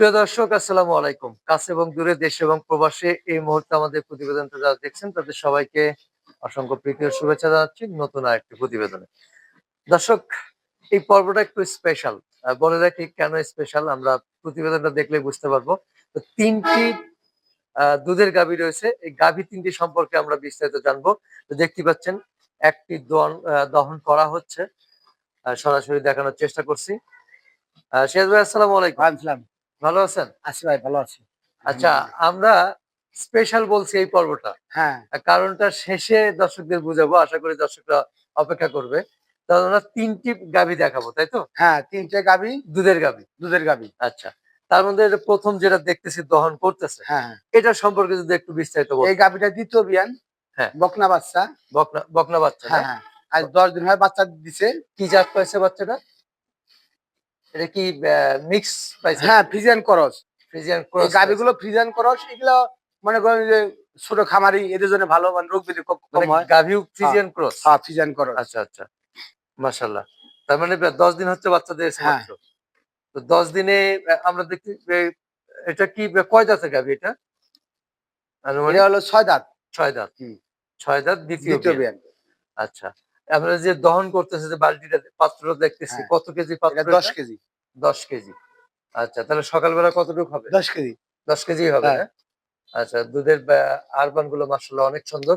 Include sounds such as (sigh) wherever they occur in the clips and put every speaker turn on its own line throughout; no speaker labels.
প্রিয় দর্শক, আসসালামু আলাইকুম। কাছে এবং দূরে দেশ এবং প্রবাসে এই মুহূর্তে আমাদের প্রতিবেদনটা যারা দেখছেন, তাদের সবাইকে অসংখ্য প্রীতি ও শুভেচ্ছা জানাচ্ছি নতুন আরেকটি প্রতিবেদনে। দর্শক, এই পর্বটা একটু স্পেশাল বলে রাখি কেন স্পেশাল আমরা প্রতিবেদনটা দেখলে বুঝতে পারব। তো তিনটি দুধের গাভী রয়েছে। এই গাভী তিনটি সম্পর্কে আমরা বিস্তারিত জানব। তো দেখতে পাচ্ছেন, একটি দহন করা হচ্ছে। সরাসরি দেখানোর চেষ্টা করছি। সিরাজ ভাই, আসসালামু আলাইকুম। ভালো আছেন?
আছি ভাই ভালো আছি।
আচ্ছা আমরা স্পেশাল বলছি এই পর্বটা।
হ্যাঁ।
কারণটা শেষে দর্শকদের বুঝাবো আশা করি দর্শকরা অপেক্ষা করবে। তাহলে আমরা তিনটি গাভী দেখাবো তাই তো?
হ্যাঁ তিনটে গাবি
দুধের গাভী
দুধের গাবি
আচ্ছা তার মধ্যে প্রথম যেটা দেখতেছি দহন করতেছে
হ্যাঁ হ্যাঁ।
এটা সম্পর্কে যদি একটু বিস্তারিত বল।
এই গাবিটা দ্বিতীয় বিয়ান
হ্যাঁ।
বকনা বাচ্চা।
বকনা বকনা বাচ্চা
হ্যাঁ হ্যাঁ। আজ দশ দিন হয় বাচ্চা দিছে।
কি জাত পাইছে বাচ্চাটা? এটা কি মিক্স
হ্যাঁ ফ্রিজিয়ান করস
ফ্রিজিয়ান
এই গাবিগুলো ফ্রিজিয়ান করস এগুলো মনে করেন যে ছোট খামারি এদের জন্য ভালো মানে রোগ কম কম হয়।
গাভিউ ফ্রিজিয়ান ক্রস
হ্যাঁ ফ্রিজিয়ান করস
আচ্ছা আচ্ছা। মাশাল্লাহ তার মানে দশ দিন হচ্ছে বাচ্চাদের
হ্যাঁ।
মাত্র। তো দশ দিনে আমরা দেখি এটা কি কয় দাঁতের গাভি এটা?
এটা হলো ছয় দাঁত।
ছয় দাঁত।
হুম।
ছয় দাঁত দ্বিতীয় আচ্ছা। আমরা যে দহন করতেছে যে বালতিটা পাত্র দেখতেছি
হ্যাঁ।
কত কেজি পাত্র
দশ কেজি।
দশ কেজি। আচ্ছা তাহলে সকালবেলা কতটুকু হবে?
দশ কেজি।
দশ কেজি হবে
হ্যাঁ।
হ্যাঁ? আচ্ছা দুধের আরবানগুলো মাসাল্লাহ অনেক সুন্দর।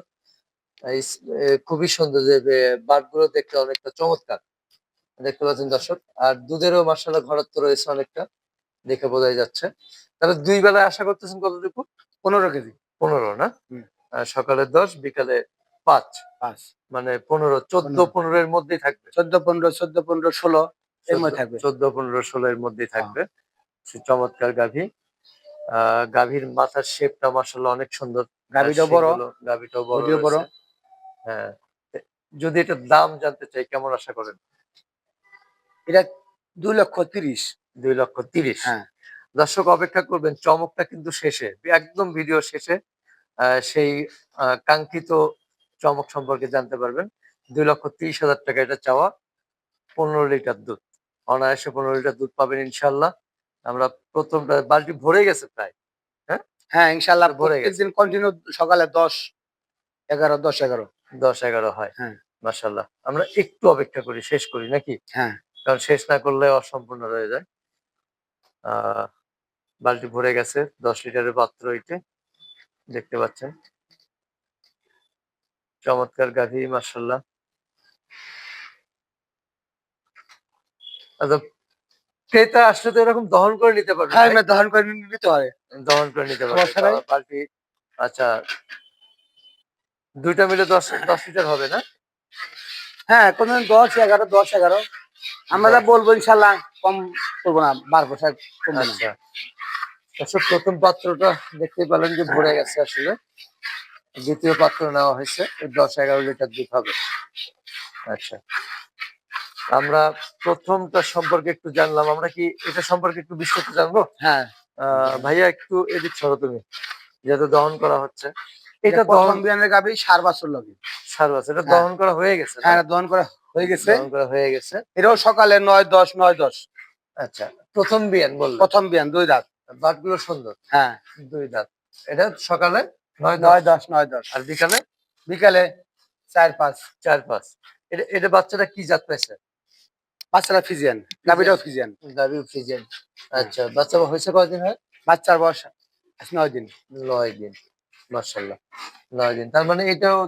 খুবই সুন্দর যে বাটগুলো দেখতে অনেকটা চমৎকার। দেখতে পাচ্ছেন দর্শক? আর দুধেরও মাসাল্লাহ ঘরত্ব রয়েছে অনেকটা দেখে বোঝাই যাচ্ছে। তাহলে দুই বেলায় আশা করতেছেন কতটুকু?
পনেরো কেজি।
পনেরো না। সকালে দশ বিকালে পাঁচ। মানে পনেরো চোদ্দ
পনেরো।
এর মধ্যেই থাকবে।
চোদ্দ পনেরো চোদ্দ পনেরো ষোলো এর মধ্যে থাকবে। হ্যাঁ।
চোদ্দ পনেরো ষোলো এর মধ্যেই থাকবে। সে চমৎকার গাভী। গাভীর মাথার শেপটা মাসাল্লাহ অনেক সুন্দর। আর
বড়।
গাভীটাও বড়
বড়।
হ্যাঁ। যদি এটার দাম জানতে চাই কেমন আশা করেন?
এটা দুই লক্ষ তিরিশ।
দুই লক্ষ তিরিশ।
হ্যাঁ।
দর্শক অপেক্ষা করবেন চমকটা কিন্তু শেষে। একদম ভিডিও শেষে। আহ, সেই কাঙ্ক্ষিত চমক সম্পর্কে জানতে পারবেন। দুই লক্ষ তিরিশ হাজার টাকা এটা চাওয়া। পনেরো লিটার দুধ। অনায়াসে পনেরো লিটার দুধ পাবেন ইনশাল্লাহ। আমরা প্রথমটা বালতি ভরে গেছে প্রায়।
হ্যাঁ? ইনশাল্লাহ
ভরে গেছে।
কন্টিনিউ সকালে দশ এগারো দশ এগারো।
দশ এগারো হয়।
হ্যাঁ।
মাসাল্লাহ আমরা একটু অপেক্ষা করি শেষ করি নাকি?
হ্যাঁ।
কারণ শেষ না করলে অসম্পূর্ণ রয়ে যায়। আহ বালতি ভরে গেছে দশ লিটারের পাত্র এটি দেখতে পাচ্ছেন। চমৎকার গাভী মাসাল্লাহ আচ্ছা ক্রেতা আসলে তো এরকম দহন করে নিতে পারবে
হ্যাঁ দহন করে নিতে হয়
দহন করে নিতে পারবে বালতি আচ্ছা দুইটা মিলে দশ দশ লিটার হবে না?
হ্যাঁ কোনদিন দশ এগারো দশ এগারো। আমরা যা বলব ইনশাল্লাহ কম করব না বারো না।
আচ্ছা। আচ্ছা প্রথম পাত্রটা দেখতে পেলেন যে ভরে গেছে আসলে। দ্বিতীয় পাত্র নেওয়া হয়েছে দশ এগারো লিটার দুধ হবে। আচ্ছা। আমরা প্রথমটা সম্পর্কে একটু জানলাম। আমরা কি এটা সম্পর্কে একটু বিস্তারিত জানব?
হ্যাঁ।
ভাইয়া একটু এদিক ছড়ো তুমি যেহেতু দহন করা হচ্ছে। এটা দহন
বিয়ানের গাবি সার বছর লাগে।
সার আছে এটা
হ্যাঁ।
দহন করা হয়ে গেছে
হ্যাঁ দহন করা হয়ে গেছে।
দহন করা হয়ে গেছে।
এটাও সকালে নয় দশ নয় দশ।
আচ্ছা প্রথম বিয়ান বলল
প্রথম বিয়ান দুই রাত
বাটগুলো সুন্দর।
হ্যাঁ।
দুই দাঁত। এটা সকালে নয়
নয় দশ নয় দশ।
আর বিকালে?
বিকালে চার পাঁচ।
চার পাঁচ। এটা এটা বাচ্চাটা কি জাত পাইছে?
বাচ্চারা ফিজিয়ান গাবিটাও ফিজিয়ান।
গাভি ফ্রিজেন আচ্ছা বাচ্চা হয়েছে কয়দিন হয়?
বাচ্চার বয়স নয় দিন।
নয় দিন মার্শাল্লাহ নয় দিন তার মানে এটাও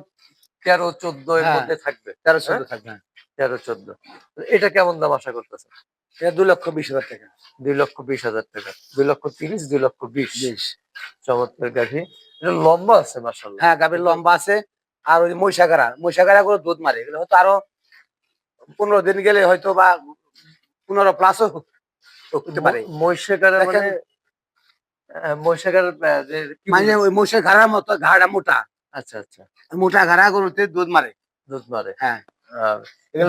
তেরো চোদ্দ এর
হ্যাঁ।
মধ্যে থাকবে।
তেরো চোদ্দ থাকবে হ্যাঁ।
তেরো চোদ্দ। এটা কেমন দাম আশা করতেছে
এটা দু লক্ষ বিশ হাজার টাকা।
দুই লক্ষ বিশ হাজার টাকা। দুই লক্ষ তিরিশ দুই লক্ষ বিশ।
বিশ।
চমৎকার গাভি। লম্বা আছে মার্শাল্লাহ
হ্যাঁ গাভীর লম্বা আছে। আর ওই মহিষাগারা মহিষাগারা গুলো দুধ মারে এগুলো হয়তো আরও পনেরো দিন গেলে হয়তো বা পনেরো প্লাসও হতে পারে।
মানে
মানে ওই মহিষের ঘাড়ার মতো ঘাড়া মোটা।
আচ্ছা আচ্ছা।
মোটা ঘাড়া গরুতে দুধ মারে।
দুধ মারে।
হ্যাঁ।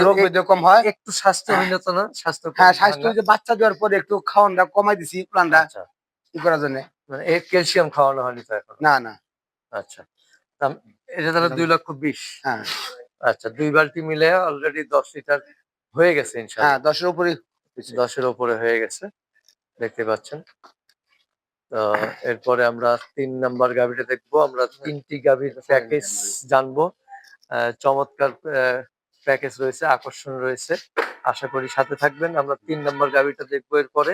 রোগ কম হয়?
একটু স্বাস্থ্যহীনতা না স্বাস্থ্য
হ্যাঁ স্বাস্থ্য বাচ্চা দেওয়ার পরে একটু খাওয়ানটা কমাই দিছি প্লানটা
আচ্ছা।
ই করার জন্য।
মানে এর ক্যালসিয়াম খাওয়ানো হয়নি তো এখন?
না না।
আচ্ছা। এটা তাহলে দুই লক্ষ বিশ।
হ্যাঁ।
আচ্ছা দুই বালতি মিলে অলরেডি দশ লিটার হয়ে গেছে
হ্যাঁ
ইনশাআল্লাহ
দশের উপরে
দশের উপরে হয়ে গেছে দেখতে পাচ্ছেন। তো এরপরে আমরা তিন নাম্বার গাভিটা দেখব আমরা তিনটি গাভির প্যাকেজ জানব। চমৎকার প্যাকেজ রয়েছে আকর্ষণ রয়েছে। আশা করি সাথে থাকবেন। আমরা তিন নাম্বার গাভিটা দেখব এরপরে।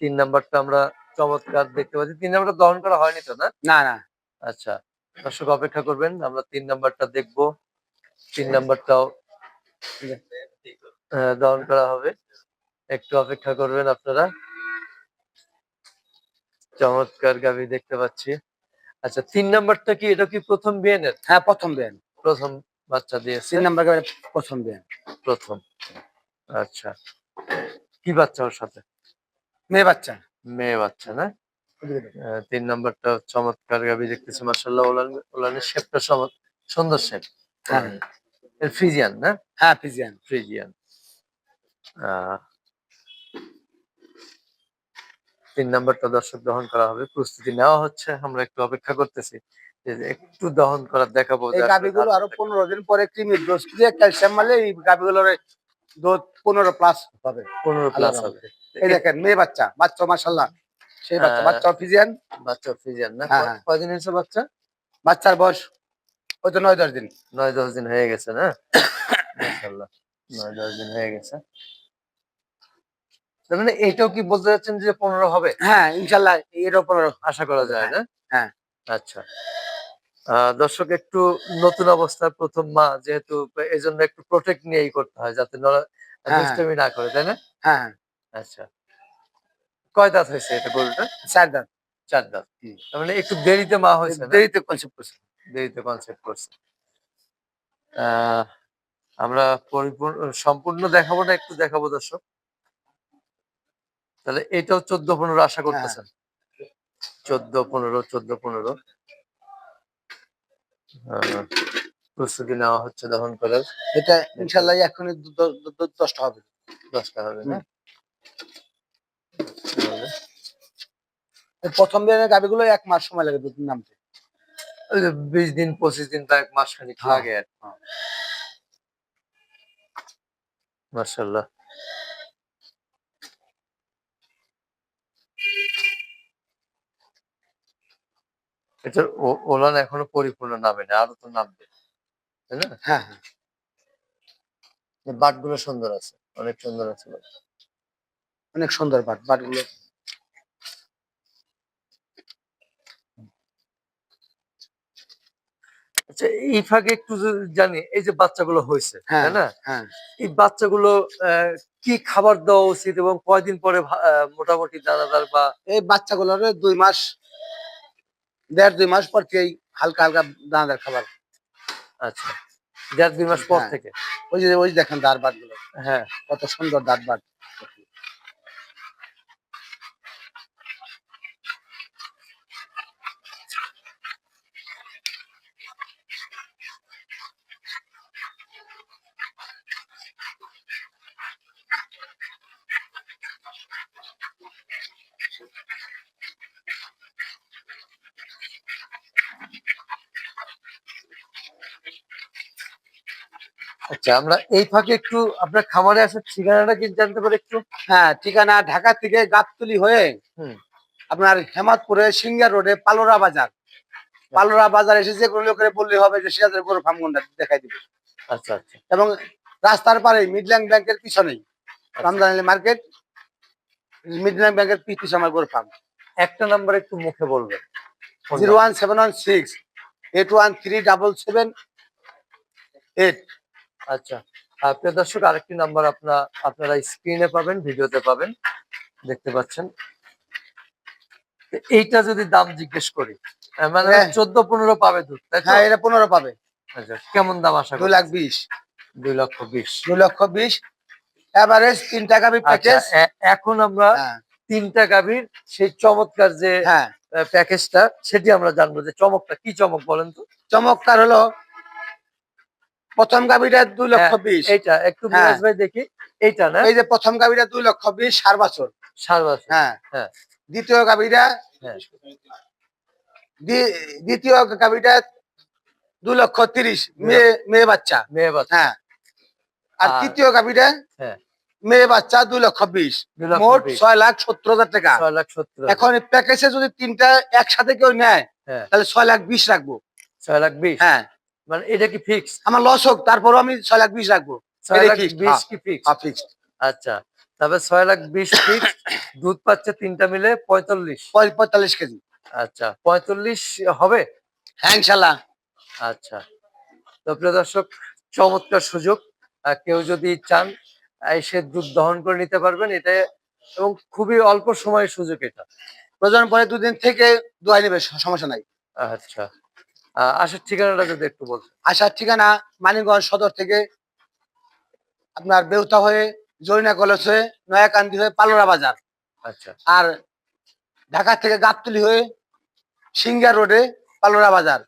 তিন নাম্বারটা আমরা চমৎকার দেখতে পাচ্ছি। তিন নাম্বারটা দহন করা হয়নি তো না?
না না।
আচ্ছা দর্শক অপেক্ষা করবেন আমরা তিন নাম্বারটা দেখব। তিন নাম্বারটাও দহন করা হবে। একটু অপেক্ষা করবেন আপনারা। চমৎকার গাভি দেখতে পাচ্ছি। আচ্ছা তিন নাম্বারটা কি? এটা কি প্রথম বিয়েনের
হ্যাঁ প্রথম বেন
প্রথম বাচ্চা দিয়েছে।
তিন নাম্বার গাড়ি প্রথম বেন
প্রথম। আচ্ছা। কি বাচ্চা ওর সাথে?
মেয়ে বাচ্চা।
মেয়ে বাচ্চা না? তিন নম্বরটা চমৎকার গাভি দেখতেছি মার্শাল্লাহ ওলানের শেপটা সুন্দর শেপ।
হ্যাঁ।
ফ্রিজিয়ান না?
হ্যাঁ
ফ্রিজিয়ান। আহ, তিন নাম্বারটা দর্শক দহন করা হবে। প্রস্তুতি নেওয়া হচ্ছে। আমরা একটু অপেক্ষা করতেছি যে একটু দহন করার দেখাবো আসলে আরও
পনেরো দিন পরে কৃমির ডোজ দিয়ে ক্যালসিয়াম মারলে এই গাভিগুলোর দুধ পনেরো প্লাস হবে।
পনেরো প্লাস হবে।
এই দেখেন মেয়ে বাচ্চা বাচ্চা মাসাল্লাহ সেই বাচ্চা
হ্যাঁ।
বাচ্চা ফিজিয়ান
বাচ্চা ফ্রিজিয়ান না?
হ্যাঁ, হ্যাঁ।
কয়দিন হয়েছে বাচ্চা?
বাচ্চার বয়স ওই তো নয় দশ দিন।
নয় দশ দিন হয়ে গেছে না? (coughs) নয় দশ দিন হয়ে গেছে। মানে এটাও কি বলতে চাচ্ছেন যে পনেরো হবে?
হ্যাঁ ইনশাল্লাহ পনেরো।
আশা করা যায় না?
হ্যাঁ।
আচ্ছা। দর্শক একটু নতুন অবস্থার প্রথম মা যেহেতু এই জন্য একটু প্রোটেক্ট নিয়েই করতে হয় যাতে
হ্যাঁ।
দুষ্টামি না করে তাই না?
হ্যাঁ হ্যাঁ।
আচ্ছা। কয় দাঁত হয়েছে এটা গরুটা
চার দাঁত।
চার দাঁত। মানে একটু দেরিতে মা হয়েছে
দেরিতে কনসেপ্ট করছে।
দেরিতে কনসেপ্ট করছে। আহ, আমরা পরিপূর্ণ সম্পূর্ণ দেখাবো না একটু দেখাবো দর্শক। তাহলে এটাও চোদ্দ পনেরো আশা করতেছেন? চোদ্দ পনেরো চোদ্দ পনেরো। প্রস্তুতি নেওয়া হচ্ছে দহন করার।
এটা ইনশাল্লাহ এখনই দু- দশটা হবে।
দশটা হবে না
প্রথম দিনের গাভিগুলো এক মাস সময় লাগে দুধ নামতে।
বিশ দিন পঁচিশ দিন বা এক মাস খানিক
হ্যাঁ,
লাগে আর
হ্যাঁ।
মার্শাল্লাহ এটার ও- ওলান এখনও পরিপূর্ণ নামে না আরও তো নামবে তাই না?
হ্যাঁ হ্যাঁ।
বাটগুলো সুন্দর আছে অনেক সুন্দর আছে
অনেক সুন্দর বাট বাটগুলো।
আচ্ছা এই ফাঁকে একটু যদি জানি এই যে বাচ্চাগুলো হয়েছে
হ্যাঁ।
তাই না?
হ্যাঁ।
এই বাচ্চাগুলো আহ, কি খাবার দেওয়া উচিত এবং কয়দিন পরে মোটামুটি দানাদার বা
এই বাচ্চাগুলোর দুই মাস দেড় দুই মাস পর থেকে হালকা হালকা দানাদার খাবার।
আচ্ছা। দেড় দুই মাস পর
হ্যাঁ।
থেকে?
ওই যে ওই দেখেন দাঁত বাদগুলো
হ্যাঁ।
কত সুন্দর দাঁত বাট
আচ্ছা আমরা এই ফাঁকে একটু আপনার খামারে আসার ঠিকানাটা কি জানতে পারি একটু?
হ্যাঁ ঠিকানা ঢাকা থেকে গাবতলি হয়ে। আপনার হেমাদপুরে সিঙ্গার রোডে পালোরা বাজার। পালোরা বাজার এসে যে কোনো লোকের বললে হবে যে সিরাজের গরু ফার্ম কোনটা দেখাই দিবে।
আচ্ছা আচ্ছা।
এবং রাস্তার পারে মিডল্যান্ড ব্যাংকের পিছনেই রমজান আলী মার্কেট মিডল্যান্ড ব্যাংকের পিছনে আমার গরু ফার্ম
একটা নাম্বার একটু মুখে বলবেন।
Zero one seven one six eight one three double seven eight.
আচ্ছা। প্রিয় দর্শক আরেকটি নাম্বার আপনার আপনারা স্ক্রিনে পাবেন ভিডিওতে পাবেন। দেখতে পাচ্ছেন। এইটা যদি দাম জিজ্ঞেস করি মানে
হ্যাঁ।
চোদ্দ পনেরো পাবে দুধ
হ্যাঁ এটা পনেরো পাবে।
আচ্ছা কেমন দাম আশা
দুই
করি
লাখ বিশ।
দুই লক্ষ বিশ।
দুই লক্ষ বিশ। এভারেজ তিন টাকা
আচ্ছা
প্যাকেজ
এ- এখন আমরা
হ্যাঁ।
তিনটা গাভীর সেই চমৎকার যে
হ্যাঁ।
প্যাকেজটা সেটি আমরা জানব যে চমকটা কি চমক বলেন তো?
চমৎকার হলো প্রথম গাভিটা দুই লক্ষ
হ্যাঁ,
বিশ।
এইটা একটু
হ্যাঁ।
ভাই দেখি। এইটা না?
এই যে প্রথম গাভিটা দুই লক্ষ বিশ সার বছর।
সার বছর।
হ্যাঁ।
হ্যাঁ।
দ্বিতীয় গাভিটা দ্বিতীয় গাভিটা দুই লক্ষ তিরিশ মেয়ে মেয়ে বাচ্চা।
মেয়ে বাচ্চা।
হ্যাঁ। আর তৃতীয় গাভিটা
হ্যাঁ।
মেয়ে বাচ্চা দুই লক্ষ বিশ। মোট ছয় লাখ সত্তর হাজার টাকা।
ছয় লাখ সত্তর
এখন প্যাকেজে যদি তিনটা একসাথে কেউ নেয় তাহলে ছয় লাখ বিশ রাখব।
ছয় লাখ বিশ।
হ্যাঁ।
মানে এটা কি ফিক্স
আমার লস হোক তারপরও আমি ছয় লাখ বিশ রাখব।
ছয় লাখ বিশ
হ্যাঁ।
কি ফিক্স
ফিক্স
আচ্ছা তবে ছয় লাখ বিশ ফিক্স দুধ পাচ্ছে তিনটা মিলে পঁয়তাল্লিশ।
পঁয়তাল্লিশ কেজি।
আচ্ছা পঁয়তাল্লিশ হবে?
হ্যাঁ ইনশাল্লাহ।
আচ্ছা তো প্রিয় দর্শক চমৎকার সুযোগ। কেউ যদি চান এসে দুধ দহন করে নিতে পারবেন এটা এবং খুবই অল্প সময়ের সুযোগ এটা।
প্রয়োজন পরে দুদিন থেকে দোয়াই নেবে সমস্যা নাই।
আচ্ছা। আসার ঠিকানাটা যদি একটু বলতেন।
আসার ঠিকানা মানিকগঞ্জ সদর থেকে আপনার বেউতা হয়ে জরিনা কলেজ হয়ে নয়াকান্দি হয়ে পালোরা বাজার।
আচ্ছা।
আর ঢাকা থেকে গাবতলি হয়ে সিঙ্গার রোডে পালোরা বাজার।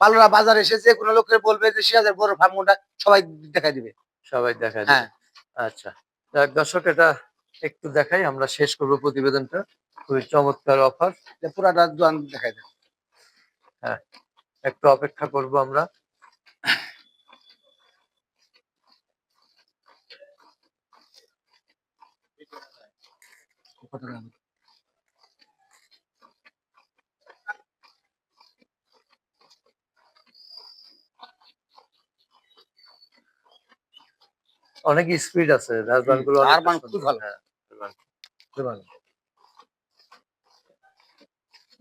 পালোরা বাজার এসে যে কোনো লোকের বলবে যে সিরাজের বড় ফার্মটা সবাই দেখাই দিবে।
সবাই দেখা
হ্যাঁ।
আচ্ছা। দর্শক এটা একটু দেখাই আমরা শেষ করব প্রতিবেদনটা। খুবই চমৎকার অফার
পুরাটা দেখাই দেবে।
একটু অপেক্ষা করব আমরা। অনেক স্পিড আছে রাজবানগুলো
হুম, খুবই ভালো।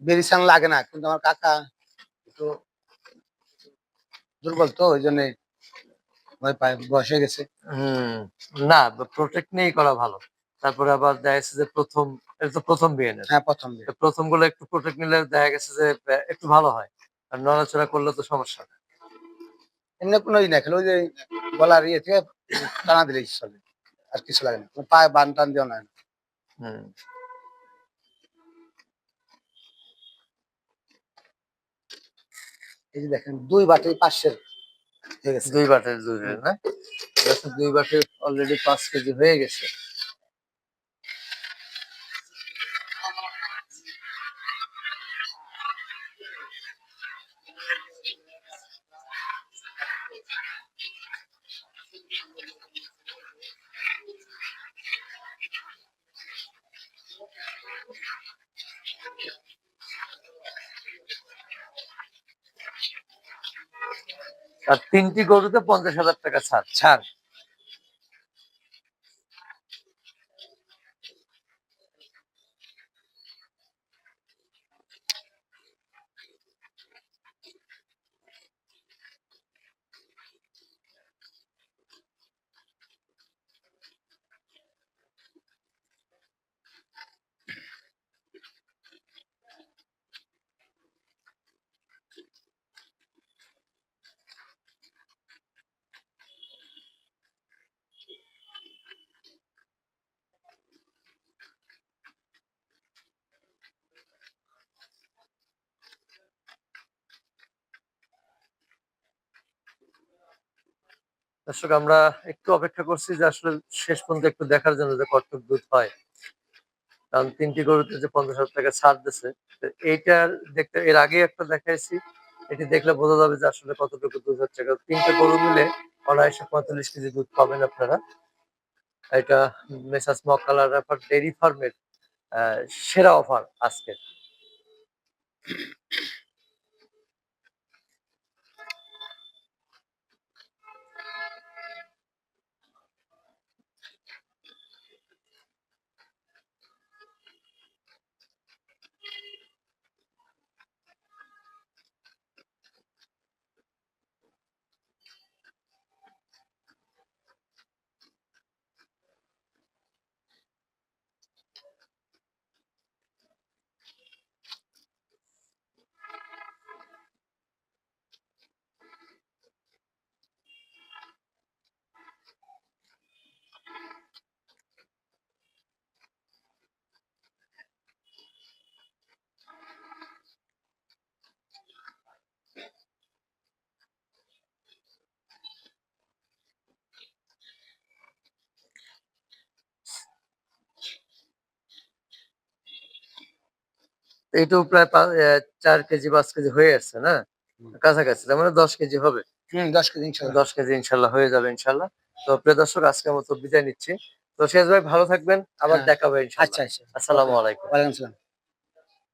বেরিসান লাগে না কিন্তু আমার কাকা দুর্বল তো ওই জন্য ভয় পায় বয়স হয়ে গেছে।
হম না প্রোটেক্ট নিয়েই করা ভালো। তারপরে আবার দেখা যাচ্ছে যে প্রথম এটা তো প্রথম বিয়ে না।
হ্যাঁ প্রথম দিন।
প্রথমগুলো একটু প্রোটেক্ট নিলে দেখা গেছে যে একটু ভালো হয়। আর নড়াচড়া করলে তো সমস্যা
এমনি কোনো ই না খেলে ওই যে গলার ইয়ে থেকে টানা দিলেই চলে আর কিছু লাগে না। পায়ে বান টান দেওয়া না।
হম।
এই যে দেখেন, দুই বাটি পাঁচশের হয়ে গেছে।
দুই বাটের দুই না? দুই বাটি অলরেডি পাঁচ কেজি হয়ে গেছে। আর তিনটি গরুতে পঞ্চাশ হাজার টাকা ছাড়।
ছাড়।
দর্শক, আমরা একটু অপেক্ষা করছি যে আসলে শেষ পর্যন্ত একটু দেখার জন্য যে কতটুকু দুধ হয়। কারণ তিনটি গরুতে যে পঞ্চাশ হাজার টাকা ছাড় দিছে এইটার দেখতে এর আগে একটা দেখাইছি। এটি দেখলে বোঝা যাবে যে আসলে কতটুকু দুধ হচ্ছে। কারণ তিনটে গরু মিলে অনায়াসে পঁয়তাল্লিশ কেজি দুধ পাবেন আপনারা। এটা মেসাস মকালার রেফার ডেরি ফার্মের সেরা অফার আজকে। এইটাও প্রায় চার কেজি পাঁচ কেজি হয়ে আসছে না? কাছাকাছি তার মানে দশ কেজি হবে।
হম দশ কেজি ইনশাল্লাহ।
দশ কেজি ইনশাল্লাহ হয়ে যাবে ইনশাল্লাহ। তো প্রিয় দর্শক আজকের মতো বিদায় নিচ্ছি। তো শেষ ভাই ভালো থাকবেন। আবার
দেখাবেন
দেখা হবে
আচ্ছা আচ্ছা।
আসসালামু আলাইকুম।
ওয়ালাইকুম আসসালাম।